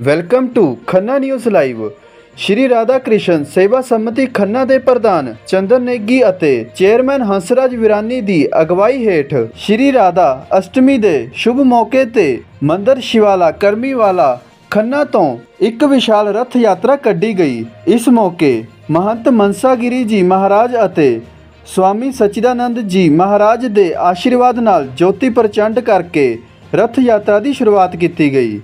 Welcome to Khanna news live Shri Radha Krishna Seva Samiti Khanna ਦੇ ਪ੍ਰਧਾਨ ਚੰਦਰ ਨੇਗੀ ਅਤੇ chairman Hansraj Virani ਦੀ ਅਗਵਾਈ ਹੇਠ ਸ਼੍ਰੀ ਰਾਧਾ ਅਸ਼ਟਮੀ ਦੇ ਸ਼ੁਭ ਮੌਕੇ ਤੇ ਮੰਦਰ ਸ਼ਿਵਾਲਾ ਕਰਮੀ ਵਾਲਾ ਖੰਨਾ ਤੋਂ ਇੱਕ ਵਿਸ਼ਾਲ ਰਥ ਯਾਤਰਾ ਕੱਢੀ ਗਈ। ਇਸ ਮੌਕੇ ਮਹੰਤ ਮਨਸਾਗਿਰੀ ਜੀ ਮਹਾਰਾਜ ਅਤੇ ਸਵਾਮੀ ਸਚਿਦਾਨੰਦ ਜੀ ਮਹਾਰਾਜ ਦੇ ਆਸ਼ੀਰਵਾਦ ਨਾਲ ਜੋਤੀ ਪ੍ਰਚੰਡ ਕਰਕੇ ਰਥ ਯਾਤਰਾ ਦੀ ਸ਼ੁਰੂਆਤ ਕੀਤੀ ਗਈ।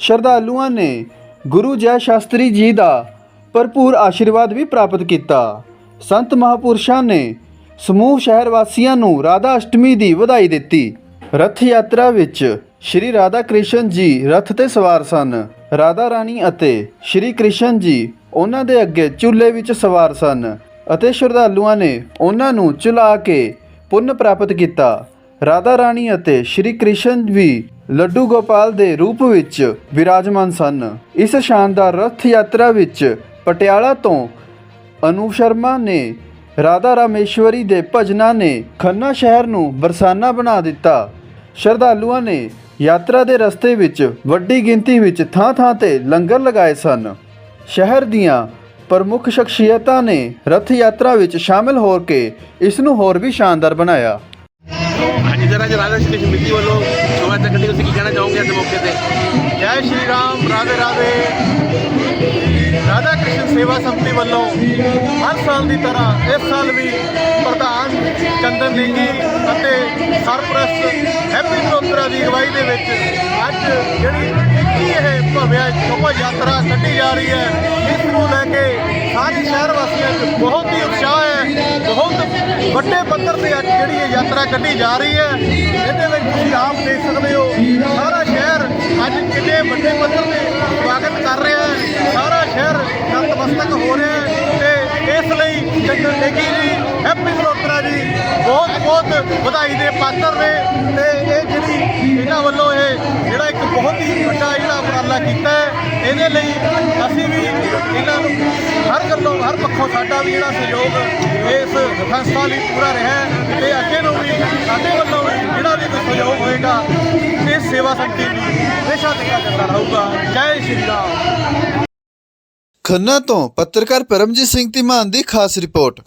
ਸ਼ਰਧਾਲੂਆਂ ਨੇ ਗੁਰੂ ਜੈ ਸ਼ਾਸਤਰੀ ਜੀ ਦਾ ਭਰਪੂਰ ਆਸ਼ੀਰਵਾਦ ਵੀ ਪ੍ਰਾਪਤ ਕੀਤਾ। ਸੰਤ ਮਹਾਪੁਰਸ਼ਾਂ ਨੇ ਸਮੂਹ ਸ਼ਹਿਰ ਵਾਸੀਆਂ ਨੂੰ ਰਾਧਾ ਅਸ਼ਟਮੀ ਦੀ ਵਧਾਈ ਦਿੱਤੀ। ਰਥ ਯਾਤਰਾ ਵਿੱਚ ਸ਼੍ਰੀ ਰਾਧਾ ਕ੍ਰਿਸ਼ਨ ਜੀ ਰਥ ਤੇ ਸਵਾਰ ਸਨ। ਰਾਧਾ ਰਾਣੀ ਅਤੇ ਸ਼੍ਰੀ ਕ੍ਰਿਸ਼ਨ ਜੀ ਉਹਨਾਂ ਦੇ ਅੱਗੇ ਝੂਲੇ ਵਿੱਚ ਸਵਾਰ ਸਨ ਅਤੇ ਸ਼ਰਧਾਲੂਆਂ ਨੇ ਉਹਨਾਂ ਨੂੰ ਚੁਲਾ ਕੇ ਪੁੰਨ ਪ੍ਰਾਪਤ ਕੀਤਾ। ਰਾਧਾ ਰਾਣੀ ਅਤੇ ਸ਼੍ਰੀ ਕ੍ਰਿਸ਼ਨ ਵੀ ਲੱਡੂ ਗੋਪਾਲ ਦੇ ਰੂਪ ਵਿੱਚ ਵਿਰਾਜਮਾਨ ਸਨ। ਇਸ ਸ਼ਾਨਦਾਰ ਰਥ ਯਾਤਰਾ ਵਿੱਚ ਪਟਿਆਲਾ ਤੋਂ ਅਨੂਪ ਸ਼ਰਮਾ ਨੇ, ਰਾਧਾ ਰਾਮੇਸ਼ਵਰੀ ਦੇ ਭਜਨਾਂ ਨੇ ਖੰਨਾ ਸ਼ਹਿਰ ਨੂੰ ਬਰਸਾਨਾ ਬਣਾ ਦਿੱਤਾ। ਸ਼ਰਧਾਲੂਆਂ ਨੇ ਯਾਤਰਾ ਦੇ ਰਸਤੇ ਵਿੱਚ ਵੱਡੀ ਗਿਣਤੀ ਵਿੱਚ ਥਾਂ-ਥਾਂ ਤੇ ਲੰਗਰ ਲਗਾਏ ਸਨ। ਸ਼ਹਿਰ ਦੀਆਂ ਪ੍ਰਮੁੱਖ ਸ਼ਖਸੀਅਤਾਂ ਨੇ ਰਥ ਯਾਤਰਾ ਵਿੱਚ ਸ਼ਾਮਿਲ ਹੋ ਕੇ ਇਸ ਨੂੰ ਹੋਰ ਵੀ ਸ਼ਾਨਦਾਰ ਬਣਾਇਆ। ਹਾਂਜੀ ਅੱਜ ਰਾਧਾ ਸ਼੍ਰੀ ਸਮਿਤੀ ਵੱਲੋਂ ਸ਼ੋਭਾ ਯਾਤਰਾ ਕੱਢੀ ਤੁਸੀਂ ਕੀ ਕਹਿਣਾ ਚਾਹੋਗੇ ਇਸ ਮੌਕੇ ਤੇ? ਜੈ ਸ਼੍ਰੀ ਰਾਮ, ਰਾਧੇ ਰਾਧੇ। ਰਾਧਾ ਕ੍ਰਿਸ਼ਨ ਸੇਵਾ ਸੰਮਤੀ ਵੱਲੋਂ ਹਰ ਸਾਲ ਦੀ ਤਰ੍ਹਾਂ ਇਸ ਸਾਲ ਵੀ ਪ੍ਰਧਾਨ ਚੰਦਨ ਨੇਗੀ ਅਤੇ ਸਰਪ੍ਰਸਤ ਹੈਪੀ ਮਲੋਤਰਾ ਦੀ ਅਗਵਾਈ ਦੇ ਵਿੱਚ ਅੱਜ ਜਿਹੜੀ ਇੱਕੀ ਇਹ ਭਵਿਆ ਸ਼ੋਭਾ ਯਾਤਰਾ ਕੱਢੀ ਜਾ ਰਹੀ ਹੈ, ਇਸ ਨੂੰ ਲੈ ਕੇ ਸਾਰੇ ਸ਼ਹਿਰ ਵਾਸੀਆਂ 'ਚ ਬਹੁਤ ਵੱਡੇ ਪੱਧਰ ਤੇ ਅੱਜ ਜਿਹੜੀ ਇਹ ਯਾਤਰਾ ਕੱਢੀ ਜਾ ਰਹੀ ਹੈ, ਇਹਦੇ ਵਿੱਚ ਤੁਸੀਂ ਆਪ ਦੇਖ ਸਕਦੇ ਹੋ, ਸਾਰਾ ਸ਼ਹਿਰ ਅੱਜ ਕਿੰਨੇ ਵੱਡੇ ਪੱਧਰ ਤੇ ਸਵਾਗਤ ਕਰ ਰਿਹਾ ਹੈ, ਸਾਰਾ ਸ਼ਹਿਰ ਨਤਮਸਤਕ ਹੋ ਰਿਹਾ ਹੈ ਤੇ ਇਸ ਲਈ ਚੰਦਰ ਨੇਗੀ ਜੀ ਹੈਪੀ ਮਲੋਤਰਾ ਜੀ ਬਹੁਤ ਬਹੁਤ ਵਧਾਈ ਦੇ ਪਾਤਰ ਨੇ ਤੇ ਇਹ ਜਿਹੜੀ ਇਹਨਾਂ ਵੱਲੋਂ ਇਹ ਜਿਹੜਾ ਇੱਕ ਬਹੁਤ ਹੀ ਵੱਡਾ ਜਿਹੜਾ ਉਪਰਾਲਾ ਕੀਤਾ ਹੈ, ਇਹਦੇ ਲਈ ਅਸੀਂ ਵੀ ਹਰ ਪੱਖੋਂ ਸਾਡਾ ਵੀ ਜਿਹੜਾ ਸਹਿਯੋਗ ਇਸ ਸੰਸਥਾ ਲਈ ਪੂਰਾ ਰਿਹਾ ਹੈ ਤੇ ਅੱਗੇ ਨੂੰ ਵੀ, ਸਾਡੇ ਵੱਲੋਂ ਵੀ ਜਿਹੜਾ ਵੀ ਕੋਈ ਸਹਿਯੋਗ ਹੋਏਗਾ, ਇਸ ਸੇਵਾ ਸੰਗਤੀ ਨੂੰ ਹਮੇਸ਼ਾ ਦਿੱਤਾ ਜਾਂਦਾ ਰਹੂਗਾ। ਜੈ ਸ਼੍ਰੀ ਰਾਮ। ਖੰਨਾ ਤੋਂ ਪੱਤਰਕਾਰ ਪਰਮਜੀਤ ਸਿੰਘ ਧੀਮਾਨ ਦੀ ਖਾਸ ਰਿਪੋਰਟ।